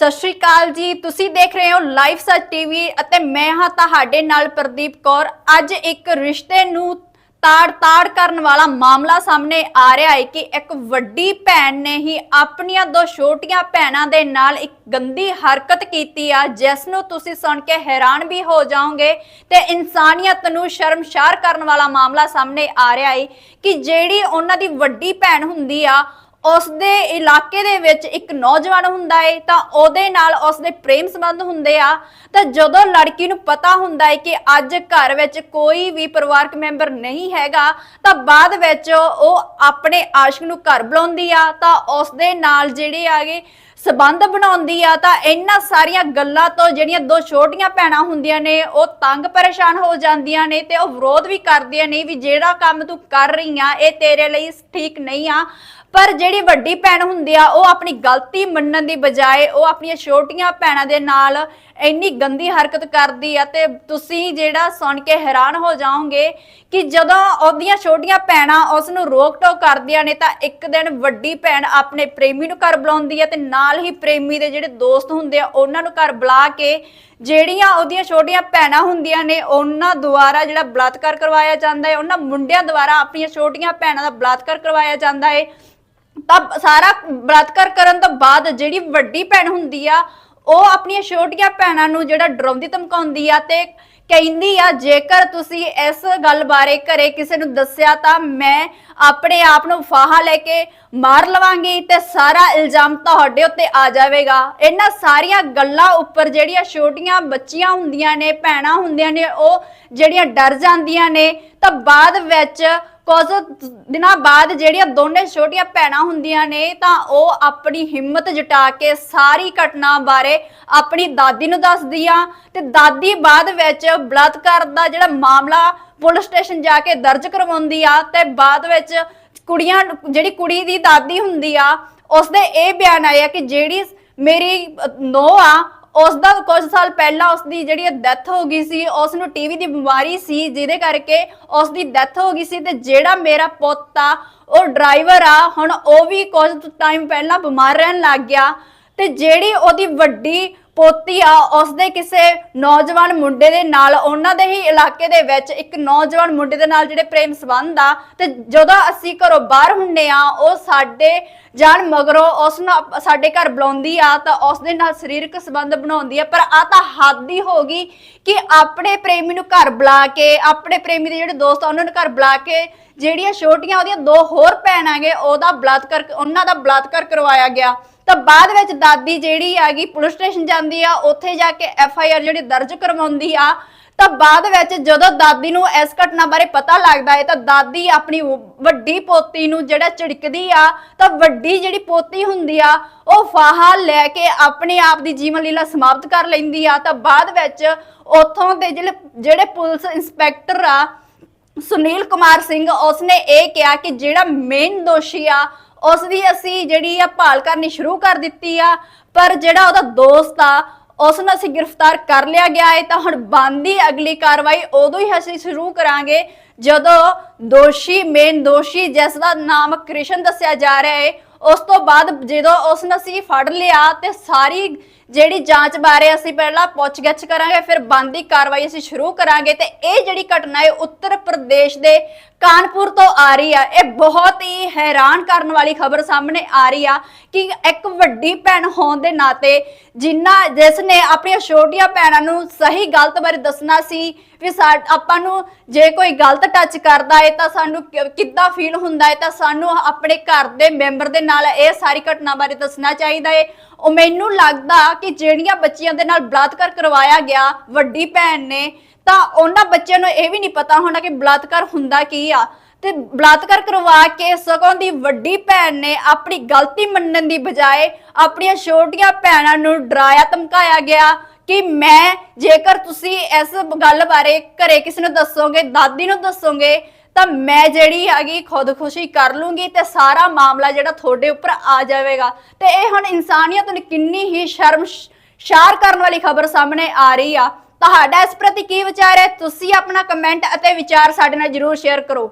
ਸਤਿ ਸ਼੍ਰੀ ਅਕਾਲ ਜੀ। ਤੁਸੀਂ ਦੇਖ ਰਹੇ ਹੋ ਲਾਈਵ ਸੱਚ ਟੀਵੀ ਅਤੇ ਮੈਂ ਹਾਂ ਤੁਹਾਡੇ ਨਾਲ ਪ੍ਰਦੀਪ ਕੌਰ। ਅੱਜ ਇੱਕ ਰਿਸ਼ਤੇ ਨੂੰ ਤਾੜ-ਤਾੜ ਕਰਨ ਵਾਲਾ ਮਾਮਲਾ ਸਾਹਮਣੇ ਆ ਰਿਹਾ ਹੈ ਕਿ ਇੱਕ ਵੱਡੀ ਭੈਣ ਨੇ ਹੀ ਆਪਣੀਆਂ ਦੋ ਛੋਟੀਆਂ ਭੈਣਾਂ ਦੇ ਨਾਲ ਇੱਕ ਗੰਦੀ ਹਰਕਤ ਕੀਤੀ ਆ, ਜਿਸ ਨੂੰ ਤੁਸੀਂ ਸੁਣ ਕੇ ਹੈਰਾਨ ਵੀ ਹੋ ਜਾਓਗੇ ਤੇ ਇਨਸਾਨੀਅਤ ਨੂੰ ਸ਼ਰਮਸ਼ਾਰ ਕਰਨ ਵਾਲਾ ਮਾਮਲਾ ਸਾਹਮਣੇ ਆ ਰਿਹਾ ਹੈ ਕਿ ਜਿਹੜੀ ਉਹਨਾਂ ਦੀ ਵੱਡੀ ਭੈਣ ਹੁੰਦੀ ਆ ਉਸ ਦੇ ਇਲਾਕੇ ਦੇ ਵਿੱਚ ਇੱਕ ਨੌਜਵਾਨ ਹੁੰਦਾ ਹੈ ਤਾਂ ਉਹਦੇ ਨਾਲ ਉਸ ਦੇ ਪ੍ਰੇਮ ਸੰਬੰਧ ਹੁੰਦੇ ਆ। ਤਾਂ ਜਦੋਂ ਲੜਕੀ ਨੂੰ ਪਤਾ ਹੁੰਦਾ ਹੈ ਕਿ ਅੱਜ ਘਰ ਵਿੱਚ ਕੋਈ ਵੀ ਪਰਿਵਾਰਕ ਮੈਂਬਰ ਨਹੀਂ ਹੈਗਾ, ਤਾਂ ਬਾਅਦ ਵਿੱਚ ਉਹ ਆਪਣੇ ਆਸ਼ਿਕ ਨੂੰ ਘਰ ਬੁਲਾਉਂਦੀ ਆ। ਤਾਂ ਉਸ ਦੇ ਨਾਲ ਜਿਹੜੇ ਆਗੇ ਸਬੰਧ ਬਣਾਉਂਦੀ ਆ ਤਾਂ ਇਹਨਾਂ ਸਾਰੀਆਂ ਗੱਲਾਂ ਤੋਂ ਜਿਹੜੀਆਂ ਦੋ ਛੋਟੀਆਂ ਭੈਣਾਂ ਹੁੰਦੀਆਂ ਨੇ, ਉਹ ਤੰਗ ਪਰੇਸ਼ਾਨ ਹੋ ਜਾਂਦੀਆਂ ਨੇ ਤੇ ਉਹ ਵਿਰੋਧ ਵੀ ਕਰਦੀਆਂ ਨੇ ਵੀ ਜਿਹੜਾ ਕੰਮ ਤੂੰ ਕਰ ਰਹੀ ਆ, ਇਹ ਤੇਰੇ ਲਈ ਠੀਕ ਨਹੀਂ ਆ। ਪਰ ਜਿਹੜੀ ਵੱਡੀ ਭੈਣ ਹੁੰਦੀ ਆ, ਉਹ ਆਪਣੀ ਗਲਤੀ ਮੰਨਣ ਦੀ ਬਜਾਏ ਉਹ ਆਪਣੀਆਂ ਛੋਟੀਆਂ ਭੈਣਾਂ ਦੇ ਨਾਲ ਇੰਨੀ ਗੰਦੀ ਹਰਕਤ ਕਰਦੀ ਆ ਤੇ ਤੁਸੀਂ ਜਿਹੜਾ ਸੁਣ ਕੇ ਹੈਰਾਨ ਹੋ ਜਾਓਗੇ ਕਿ ਜਦੋਂ ਉਹਦੀਆਂ ਛੋਟੀਆਂ ਭੈਣਾਂ ਉਸ ਨੂੰ ਰੋਕ ਟੋਕ ਕਰਦੀਆਂ ਨੇ ਤਾਂ ਇੱਕ ਦਿਨ ਵੱਡੀ ਭੈਣ ਆਪਣੇ ਪ੍ਰੇਮੀ ਨੂੰ ਘਰ ਬੁਲਾਉਂਦੀ ਆ ਤੇ ਨਾਲ ਹੀ ਪ੍ਰੇਮੀ ਦੇ ਜਿਹੜੇ ਦੋਸਤ ਹੁੰਦੇ ਆ, ਉਹਨਾਂ ਨੂੰ ਘਰ ਬੁਲਾ ਕੇ ਜਿਹੜੀਆਂ ਉਹਦੀਆਂ ਛੋਟੀਆਂ ਭੈਣਾਂ ਹੁੰਦੀਆਂ ਨੇ, ਉਹਨਾਂ ਦੁਆਰਾ ਜਿਹੜਾ ਬਲਾਤਕਾਰ ਕਰਵਾਇਆ ਜਾਂਦਾ ਹੈ, ਉਹਨਾਂ ਮੁੰਡਿਆਂ ਦੁਆਰਾ ਆਪਣੀਆਂ ਛੋਟੀਆਂ ਭੈਣਾਂ ਦਾ ਬਲਾਤਕਾਰ ਕਰਵਾਇਆ ਜਾਂਦਾ ਹੈ। ਤਾਂ ਸਾਰਾ ਬਲਾਤਕਾਰ ਕਰਨ ਤੋਂ ਬਾਅਦ ਜਿਹੜੀ ਵੱਡੀ ਭੈਣ ਹੁੰਦੀ ਆ ਉਹ ਆਪਣੀਆਂ ਛੋਟੀਆਂ ਭੈਣਾਂ ਨੂੰ ਜਿਹੜਾ ਡਰਾਉਂਦੀ ਧਮਕਾਉਂਦੀ ਆ ਤੇ ਕਹਿੰਦੀ ਆ, ਜੇਕਰ ਤੁਸੀਂ ਇਸ ਗੱਲ ਬਾਰੇ ਘਰੇ ਕਿਸੇ ਨੂੰ ਦੱਸਿਆ ਤਾਂ ਮੈਂ ਆਪਣੇ ਆਪ ਨੂੰ ਫਾਹਾ ਲੈ ਕੇ ਮਾਰ ਲਵਾਂਗੀ ਤੇ ਸਾਰਾ ਇਲਜ਼ਾਮ ਤੁਹਾਡੇ ਉੱਤੇ ਆ ਜਾਵੇਗਾ। ਇਹਨਾਂ ਸਾਰੀਆਂ ਗੱਲਾਂ ਉੱਪਰ ਜਿਹੜੀਆਂ ਛੋਟੀਆਂ ਬੱਚੀਆਂ ਹੁੰਦੀਆਂ ਨੇ, ਭੈਣਾਂ ਹੁੰਦੀਆਂ ਨੇ, ਉਹ ਜਿਹੜੀਆਂ ਡਰ ਜਾਂਦੀਆਂ ਨੇ, ਤਾਂ ਬਾਅਦ ਵਿੱਚ ਕੁਝ ਦਿਨਾਂ ਬਾਅਦ ਜਿਹੜੀਆਂ ਦੋਨੇ ਛੋਟੀਆਂ ਭੈਣਾਂ ਹੁੰਦੀਆਂ ਨੇ, ਤਾਂ ਉਹ ਆਪਣੀ ਹਿੰਮਤ ਜਟਾ ਕੇ ਸਾਰੀ ਘਟਨਾ ਬਾਰੇ ਆਪਣੀ ਦਾਦੀ ਨੂੰ ਦੱਸਦੀ ਆ ਤੇ ਦਾਦੀ ਬਾਅਦ ਵਿੱਚ ਬਲਾਤਕਾਰ ਦਾ ਜਿਹੜਾ ਮਾਮਲਾ ਪੁਲਿਸ ਸਟੇਸ਼ਨ ਜਾ ਕੇ ਦਰਜ ਕਰਵਾਉਂਦੀ ਆ ਤੇ ਬਾਅਦ ਵਿੱਚ ਕੁੜੀਆਂ ਜਿਹੜੀ ਕੁੜੀ ਦੀ ਦਾਦੀ ਹੁੰਦੀ ਆ, ਉਸਦੇ ਇਹ ਬਿਆਨ ਆਇਆ ਕਿ ਜਿਹੜੀ ਮੇਰੀ ਨੋ ਆ ਉਸ ਦਾ ਕੁਝ ਸਾਲ ਪਹਿਲਾਂ ਉਸ ਦੀ ਜਿਹੜੀ ਡੈਥ ਹੋ ਗਈ ਸੀ ਉਸ ਨੂੰ ਟੀਵੀ ਦੀ ਬਿਮਾਰੀ ਸੀ, ਜਿਹਦੇ ਕਰਕੇ ਉਸ ਦੀ ਡੈਥ ਹੋ ਗਈ ਸੀ ਤੇ ਜਿਹੜਾ ਮੇਰਾ ਪੁੱਤ ਆ, ਉਹ ਡਰਾਈਵਰ ਆ, ਹੁਣ ਉਹ ਵੀ ਕੁਝ ਟਾਈਮ ਪਹਿਲਾਂ ਬਿਮਾਰ ਰਹਿਣ ਲੱਗ ਗਿਆ ਤੇ ਜਿਹੜੀ ਉਹਦੀ ਵੱਡੀ ਪੋਤੀ ਆ, ਉਸਦੇ ਕਿਸੇ ਨੌਜਵਾਨ ਮੁੰਡੇ ਦੇ ਨਾਲ, ਉਹਨਾਂ ਦੇ ਹੀ ਇਲਾਕੇ ਦੇ ਵਿੱਚ ਇੱਕ ਨੌਜਵਾਨ ਮੁੰਡੇ ਦੇ ਨਾਲ ਜਿਹੜੇ ਪ੍ਰੇਮ ਸੰਬੰਧ ਆ, ਤੇ ਜਦੋਂ ਅਸੀਂ ਘਰੋਂ ਬਾਹਰ ਹੁੰਨੇ ਆ, ਉਹ ਸਾਡੇ ਜਾਣ ਮਗਰੋਂ ਉਸ ਨੂੰ ਸਾਡੇ ਘਰ ਬੁਲਾਉਂਦੀ ਆ, ਤਾਂ ਉਸ ਦੇ ਨਾਲ ਸਰੀਰਕ ਸੰਬੰਧ ਬਣਾਉਂਦੀ ਆ, ਪਰ ਆ ਤਾਂ ਹੱਦ ਹੀ ਹੋ ਗਈ ਕਿ ਆਪਣੇ ਪ੍ਰੇਮੀ ਨੂੰ ਘਰ ਬੁਲਾ ਕੇ, ਆਪਣੇ ਪ੍ਰੇਮੀ ਦੇ ਜਿਹੜੇ ਦੋਸਤ ਆ, ਉਹਨਾਂ ਨੂੰ ਘਰ ਬੁਲਾ ਕੇ ਜਿਹੜੀਆਂ ਛੋਟੀਆਂ ਉਹਦੀਆਂ ਦੋ ਹੋਰ ਭੈਣਾਂਗੇ ਉਹਦਾ ਬਲਾਤਕਾਰ, ਉਹਨਾਂ ਦਾ ਬਲਾਤਕਾਰ ਕਰਵਾਇਆ ਗਿਆ। ਤਾਂ ਬਾਅਦ ਵਿੱਚ ਦਾਦੀ ਜਿਹੜੀ ਹੈਗੀ ਪੁਲਿਸ ਸਟੇਸ਼ਨ ਜਾਂਦੀ ਆ, ਉੱਥੇ ਜਾ ਕੇ ਐਫ ਆਈ ਆਰ ਜਿਹੜੀ ਦਰਜ ਕਰਵਾਉਂਦੀ ਆ। ਤਾਂ ਬਾਅਦ ਵਿੱਚ ਜਦੋਂ ਦਾਦੀ ਨੂੰ ਇਸ ਘਟਨਾ ਬਾਰੇ ਪਤਾ ਲੱਗਦਾ ਹੈ ਤਾਂ ਦਾਦੀ ਆਪਣੀ ਵੱਡੀ ਪੋਤੀ ਨੂੰ ਜਿਹੜਾ ਝਿੜਕਦੀ ਆ, ਤਾਂ ਵੱਡੀ ਜਿਹੜੀ ਪੋਤੀ ਹੁੰਦੀ ਆ, ਉਹ ਫਾਹਾ ਲੈ ਕੇ ਆਪਣੇ ਆਪ ਦੀ ਜੀਵਨ ਲੀਲਾ ਸਮਾਪਤ ਕਰ ਲੈਂਦੀ ਆ। ਤਾਂ ਬਾਅਦ ਵਿੱਚ ਉੱਥੋਂ ਦੇ ਜਿਹੜੇ ਜਿਹੜੇ ਪੁਲਿਸ ਇੰਸਪੈਕਟਰ ਆ, ਸੁਨੀਲ ਕੁਮਾਰ ਸਿੰਘ, ਉਸਨੇ ਇਹ ਕਿਹਾ ਕਿ ਜਿਹੜਾ ਮੇਨ ਦੋਸ਼ੀ ਆ ਉਸ ਦੀ ਅਸੀਂ ਜਿਹੜੀ ਆ ਭਾਲ ਕਰਨੀ ਸ਼ੁਰੂ ਕਰ ਦਿੱਤੀ ਆ, ਪਰ ਜਿਹੜਾ ਉਹਦਾ ਦੋਸਤ ਆ, ਉਸ ਨੂੰ ਅਸੀਂ ਗ੍ਰਿਫਤਾਰ ਕਰ ਲਿਆ ਗਿਆ ਹੈ ਤਾਂ ਹੁਣ ਬੰਦੀ ਅਗਲੀ ਕਾਰਵਾਈ ਉਦੋਂ ਹੀ ਅਸੀਂ ਸ਼ੁਰੂ ਕਰਾਂਗੇ, ਜਦੋਂ ਦੋਸ਼ੀ ਮੇਨ ਦੋਸ਼ੀ ਜਿਸ ਦਾ ਨਾਮ ਕ੍ਰਿਸ਼ਨ ਦੱਸਿਆ ਜਾ ਰਿਹਾ ਹੈ ਉਸ ਤੋਂ ਬਾਅਦ ਜਦੋਂ ਉਸ ਨੂੰ ਅਸੀਂ ਫੜ ਲਿਆ ਤੇ ਸਾਰੀ ਜਿਹੜੀ ਜਾਂਚ ਬਾਰੇ ਅਸੀਂ ਪਹਿਲਾਂ ਪੁੱਛਗਿੱਛ ਕਰਾਂਗੇ, ਫਿਰ ਬੰਦੀ ਕਾਰਵਾਈ ਅਸੀਂ ਸ਼ੁਰੂ ਕਰਾਂਗੇ ਤੇ ਇਹ ਜਿਹੜੀ ਘਟਨਾ ਹੈ ਉੱਤਰ ਪ੍ਰਦੇਸ਼ ਦੇ ਕਾਨਪੁਰ ਤੋਂ ਆ ਰਹੀ ਆ। ਇਹ ਬਹੁਤ ਹੀ ਹੈਰਾਨ ਕਰਨ ਵਾਲੀ ਖਬਰ ਸਾਹਮਣੇ ਆ ਰਹੀ ਆ ਕਿ ਇੱਕ ਵੱਡੀ ਭੈਣ ਹੋਣ ਦੇ ਨਾਤੇ ਜਿਨ੍ਹਾਂ ਜਿਸ ਨੇ ਆਪਣੀਆਂ ਛੋਟੀਆਂ ਭੈਣਾਂ ਨੂੰ ਸਹੀ ਗਲਤ ਬਾਰੇ ਦੱਸਣਾ ਸੀ ਵੀ ਸਾ- ਆਪਾਂ ਨੂੰ ਜੇ ਕੋਈ ਗਲਤ ਟੱਚ ਕਰਦਾ ਹੈ ਤਾਂ ਸਾਨੂੰ ਕਿੱਦਾਂ ਫੀਲ ਹੁੰਦਾ ਹੈ ਤਾਂ ਸਾਨੂੰ ਆਪਣੇ ਘਰ ਦੇ ਮੈਂਬਰ ਦੇ ਨਾਲ ਇਹ ਸਾਰੀ ਘਟਨਾ ਬਾਰੇ ਦੱਸਣਾ ਚਾਹੀਦਾ ਹੈ। ਉਹ ਮੈਨੂੰ ਲੱਗਦਾ ਕਿ ਜਿਹੜੀਆਂ ਬੱਚੀਆਂ ਦੇ ਨਾਲ ਬਲਾਤਕਾਰ ਕਰਵਾਇਆ ਗਿਆ, ਵੱਡੀ ਭੈਣ ਨੇ, ਤਾਂ ਉਹਨਾਂ ਬੱਚਿਆਂ ਨੂੰ ਇਹ ਵੀ ਨਹੀਂ ਪਤਾ ਹੋਣਾ ਕਿ ਬਲਾਤਕਾਰ ਹੁੰਦਾ ਕੀ ਆ। ਤੇ ਬਲਾਤਕਾਰ ਕਰਵਾ ਕੇ ਸਗੋਂ ਦੀ ਵੱਡੀ ਭੈਣ ਨੇ ਆਪਣੀ ਗਲਤੀ ਮੰਨਣ ਦੀ ਬਜਾਏ ਆਪਣੀਆਂ ਛੋਟੀਆਂ ਭੈਣਾਂ ਨੂੰ ਡਰਾਇਆ, ਧਮਕਾਇਆ ਗਿਆ ਕਿ ਮੈਂ ਜੇਕਰ ਤੁਸੀਂ ਇਸ ਗੱਲ ਬਾਰੇ ਘਰੇ ਕਿਸੇ ਨੂੰ ਦੱਸੋਗੇ, ਦਾਦੀ ਨੂੰ ਦੱਸੋਗੇ ਤਾਂ ਮੈਂ ਜਿਹੜੀ ਹੈਗੀ ਖੁਦਕੁਸ਼ੀ ਕਰ ਲੂੰਗੀ ਤੇ ਸਾਰਾ ਮਾਮਲਾ ਜਿਹੜਾ ਤੁਹਾਡੇ ਉੱਪਰ ਆ ਜਾਵੇਗਾ। ਤੇ ਇਹ ਹੁਣ ਇਨਸਾਨੀਅਤ ਨੂੰ ਕਿੰਨੀ ਹੀ ਸ਼ਰਮ ਸ਼ਾਰ ਕਰਨ ਵਾਲੀ ਖਬਰ ਸਾਹਮਣੇ ਆ ਰਹੀ ਆ। ਤੁਹਾਡਾ ਇਸ ਪ੍ਰਤੀ ਕੀ ਵਿਚਾਰ ਹੈ? ਤੁਸੀਂ ਆਪਣਾ ਕਮੈਂਟ ਅਤੇ ਵਿਚਾਰ ਸਾਡੇ ਨਾਲ ਜਰੂਰ ਸ਼ੇਅਰ ਕਰੋ।